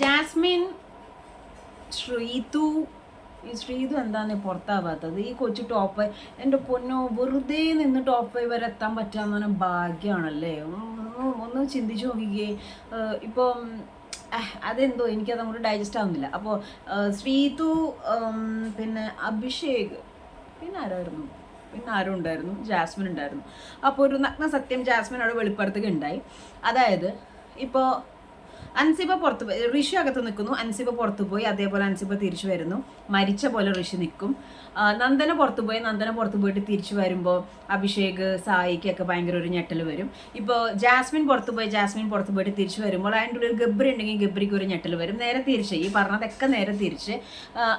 Jasmine Sreethu ഈ ശ്രീതു എന്താണ് പുറത്താവാത്തത്? ഈ കൊച്ചു ടോപ്പ് ഫൈവ് എന്റെ പൊന്നോ വെറുതെ നിന്ന് ടോപ്പ് ഫൈവ് വരെ എത്താൻ പറ്റാന്ന് പറഞ്ഞാൽ ഭാഗ്യമാണല്ലേ? ഒന്ന് ചിന്തിച്ചു നോക്കിക്കേ. ഇപ്പം അതെന്തോ എനിക്കത് അങ്ങോട്ട് ഡൈജസ്റ്റ് ആവുന്നില്ല. അപ്പോൾ ശ്രീതു പിന്നെ അഭിഷേക് പിന്നെ ആരായിരുന്നു? പിന്നെ ആരും ഉണ്ടായിരുന്നു. ജാസ്മിൻ ഉണ്ടായിരുന്നു. അപ്പോൾ ഒരു നഗ്ന സത്യം ജാസ്മിൻ അവിടെ വെളിപ്പുറത്തേക്ക് ഉണ്ടായി അതായത് ഇപ്പോൾ അൻസിബ പുറത്ത് പോയി ഋഷി അകത്ത് നിൽക്കുന്നു. അൻസിബ പുറത്തു പോയി അതേപോലെ അൻസിബ തിരിച്ചു വരുന്നു. മരിച്ച പോലെ ഋഷി നിൽക്കും. നന്ദന പുറത്തു പോയി നന്ദന പുറത്തു പോയിട്ട് തിരിച്ചു വരുമ്പോൾ അഭിഷേക് സായിക്കൊക്കെ ഭയങ്കര ഒരു ഞെട്ടൽ വരും. ഇപ്പോൾ ജാസ്മിൻ പുറത്തു പോയി ജാസ്മിൻ പുറത്തു പോയിട്ട് തിരിച്ചു വരുമ്പോൾ അതിന്റെ ഉള്ളിൽ ഗബ്രി ഉണ്ടെങ്കിൽ ഗബ്രിക്ക് ഒരു ഞെട്ടൽ വരും. നേരെ തിരിച്ച് ഈ പറഞ്ഞതൊക്കെ നേരെ തിരിച്ച്.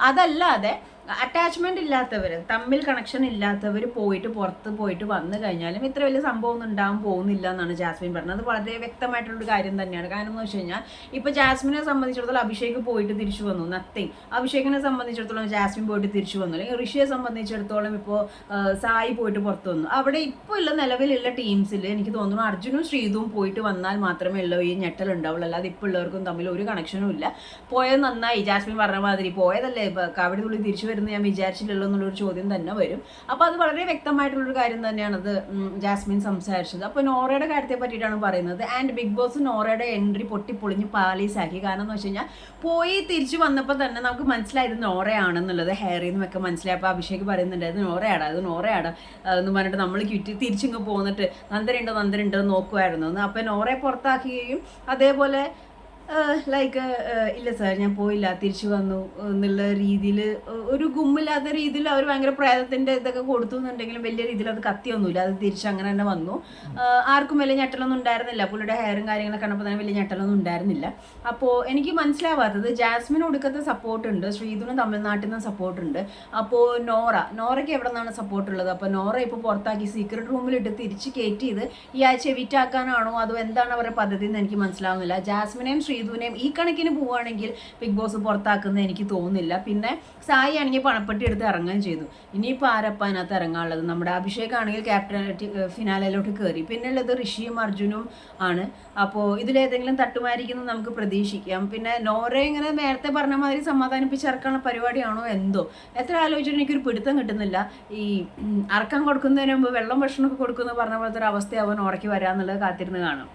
അതല്ലാതെ അറ്റാച്ച്മെന്റ് ഇല്ലാത്തവർ തമ്മിൽ കണക്ഷൻ ഇല്ലാത്തവർ പോയിട്ട് പുറത്ത് പോയിട്ട് വന്നു കഴിഞ്ഞാലും ഇത്ര വലിയ സംഭവം ഒന്നും ഉണ്ടാകാൻ പോകുന്നില്ല എന്നാണ് ജാസ്മിൻ പറഞ്ഞത്. അത് വളരെ വ്യക്തമായിട്ടുള്ളൊരു കാര്യം തന്നെയാണ്. കാരണം എന്ന് വെച്ച് കഴിഞ്ഞാൽ ഇപ്പൊ ജാസ്മിനെ സംബന്ധിച്ചിടത്തോളം അഭിഷേക് പോയിട്ട് തിരിച്ചു വന്നു. നത്തിങ് അഭിഷേകിനെ സംബന്ധിച്ചിടത്തോളം ജാസ്മിൻ പോയിട്ട് തിരിച്ചു വന്നു. അല്ലെങ്കിൽ ഋഷിയെ സംബന്ധിച്ചിടത്തോളം ഇപ്പോൾ സായി പോയിട്ട് പുറത്ത് വന്നു. അവിടെ ഇപ്പോൾ ഉള്ള നിലവിലുള്ള ടീംസിൽ എനിക്ക് തോന്നുന്നു അർജുനും ശ്രീതും പോയിട്ട് വന്നാൽ മാത്രമേ ഉള്ളൂ ഈ ഞെട്ടൽ ഉണ്ടാവുള്ളൂ. അല്ലാതെ ഇപ്പോൾ ഉള്ളവർക്കും തമ്മിൽ ഒരു കണക്ഷനും ഇല്ല. പോയത് നന്നായി. ജാസ്മിൻ പറഞ്ഞ മാതിരി പോയതല്ലേ? കവിടെ തുള്ളി തിരിച്ചു വരുന്ന ഞാൻ വിചാരിച്ചില്ലല്ലോ എന്നുള്ളൊരു ചോദ്യം തന്നെ വരും. അപ്പോൾ അത് വളരെ വ്യക്തമായിട്ടുള്ളൊരു കാര്യം തന്നെയാണ് അത് ജാസ്മിൻ സംസാരിച്ചത്. അപ്പോൾ നോറയുടെ കാര്യത്തെ പറ്റിയിട്ടാണ് പറയുന്നത്. ആൻഡ് ബിഗ് ബോസ് നോറയുടെ എൻട്രി പൊട്ടിപ്പൊളിഞ്ഞ് പാലീസാക്കി കാരണം എന്ന് വെച്ച് കഴിഞ്ഞാൽ പോയി തിരിച്ചു വന്നപ്പോൾ തന്നെ നമുക്ക് മനസ്സിലായത് നോറയാണെന്നുള്ളത്. ഹെയറിൽ നിന്നൊക്കെ മനസ്സിലായപ്പോൾ അഭിഷേക് പറയുന്നുണ്ട് അത് നോറയാടാ അത് നോറയാടാ. എന്ന് പറഞ്ഞിട്ട് നമ്മൾ ക്വിറ്റ് തിരിച്ചിങ്ങ് പോന്നിട്ട് നന്ദരുണ്ടോ നന്ദരുണ്ടോ നോക്കുമായിരുന്നു അപ്പോൾ അപ്പം നോറയെ പുറത്താക്കുകയും അതേപോലെ ലൈക്ക് ഇല്ല സാർ ഞാൻ പോയില്ല. തിരിച്ചു വന്നു. എന്നുള്ള രീതിയിൽ ഒരു ഗുമ്മില്ലാത്ത രീതിയിൽ അവർ ഭയങ്കര പ്രേതത്തിന്റെ ഇതൊക്കെ കൊടുത്തു എന്നുണ്ടെങ്കിലും വലിയ രീതിയിൽ അത് കത്തിയൊന്നുമില്ല. അത് തിരിച്ച് അങ്ങനെ തന്നെ വന്നു. ആർക്കും വലിയ ഞെട്ടലൊന്നും ഉണ്ടായിരുന്നില്ല. പുള്ളിയുടെ ഹെയറും കാര്യങ്ങളൊക്കെ കണ്ടപ്പോൾ തന്നെ വലിയ ഞെട്ടലൊന്നും ഉണ്ടായിരുന്നില്ല. അപ്പോൾ എനിക്ക് മനസ്സിലാവാത്തത് ജാസ്മിൻ ഒടുക്കത്തെ സപ്പോർട്ട് ഉണ്ട്. ശ്രീധുനും തമിഴ്നാട്ടിൽ നിന്ന് സപ്പോർട്ട് ഉണ്ട്. അപ്പോൾ നോറ നോറയ്ക്ക് എവിടെ നിന്നാണ് സപ്പോർട്ട് ഉള്ളത്? അപ്പോൾ നോറ ഇപ്പോൾ പുറത്താക്കി സീക്രട്ട് റൂമിലിട്ട് തിരിച്ച് കയറ്റി ഇത് ഈ ആഴ്ച എവിറ്റാക്കാനാണോ അതോ എന്താണ് അവരുടെ പദ്ധതി എന്ന് എനിക്ക് മനസ്സിലാവുന്നില്ല. ജാസ്മിനെയും ശ്രീധുവിനെയും ഈ കണക്കിന് പോവുകയാണെങ്കിൽ ബിഗ് ബോസ് പുറത്താക്കുന്നത് എനിക്ക് തോന്നുന്നില്ല. പിന്നെ സായി ആണെങ്കിൽ പണപ്പെട്ടി എടുത്ത് ഇറങ്ങുകയും ചെയ്തു. ഇനിയിപ്പോൾ ആരപ്പം അതിനകത്ത് ഇറങ്ങാനുള്ളത്? നമ്മുടെ അഭിഷേക് ആണെങ്കിൽ ക്യാപ്റ്റൻ ഫിനാലയിലോട്ട് കയറി. പിന്നെ ഉള്ളത് ഋഷിയും അർജുനും ആണ്. അപ്പോൾ ഇതിലേതെങ്കിലും തട്ടുമായിരിക്കുന്നു നമുക്ക് പ്രതീക്ഷിക്കാം. പിന്നെ നോറെ ഇങ്ങനെ നേരത്തെ പറഞ്ഞ മാതിരി സമാധാനിപ്പിച്ച് ഇറക്കാനുള്ള പരിപാടിയാണോ എന്തോ? എത്ര ആലോചിച്ചിട്ട് എനിക്കൊരു പിടുത്തം കിട്ടുന്നില്ല. ഈ അറക്കാൻ കൊടുക്കുന്നതിന് മുമ്പ് വെള്ളം ഭക്ഷണമൊക്കെ കൊടുക്കുന്നു പറഞ്ഞ പോലത്തെ ഒരു അവൻ ഉറക്കി വരാന്നുള്ളത് കാത്തിരുന്ന് കാണാം.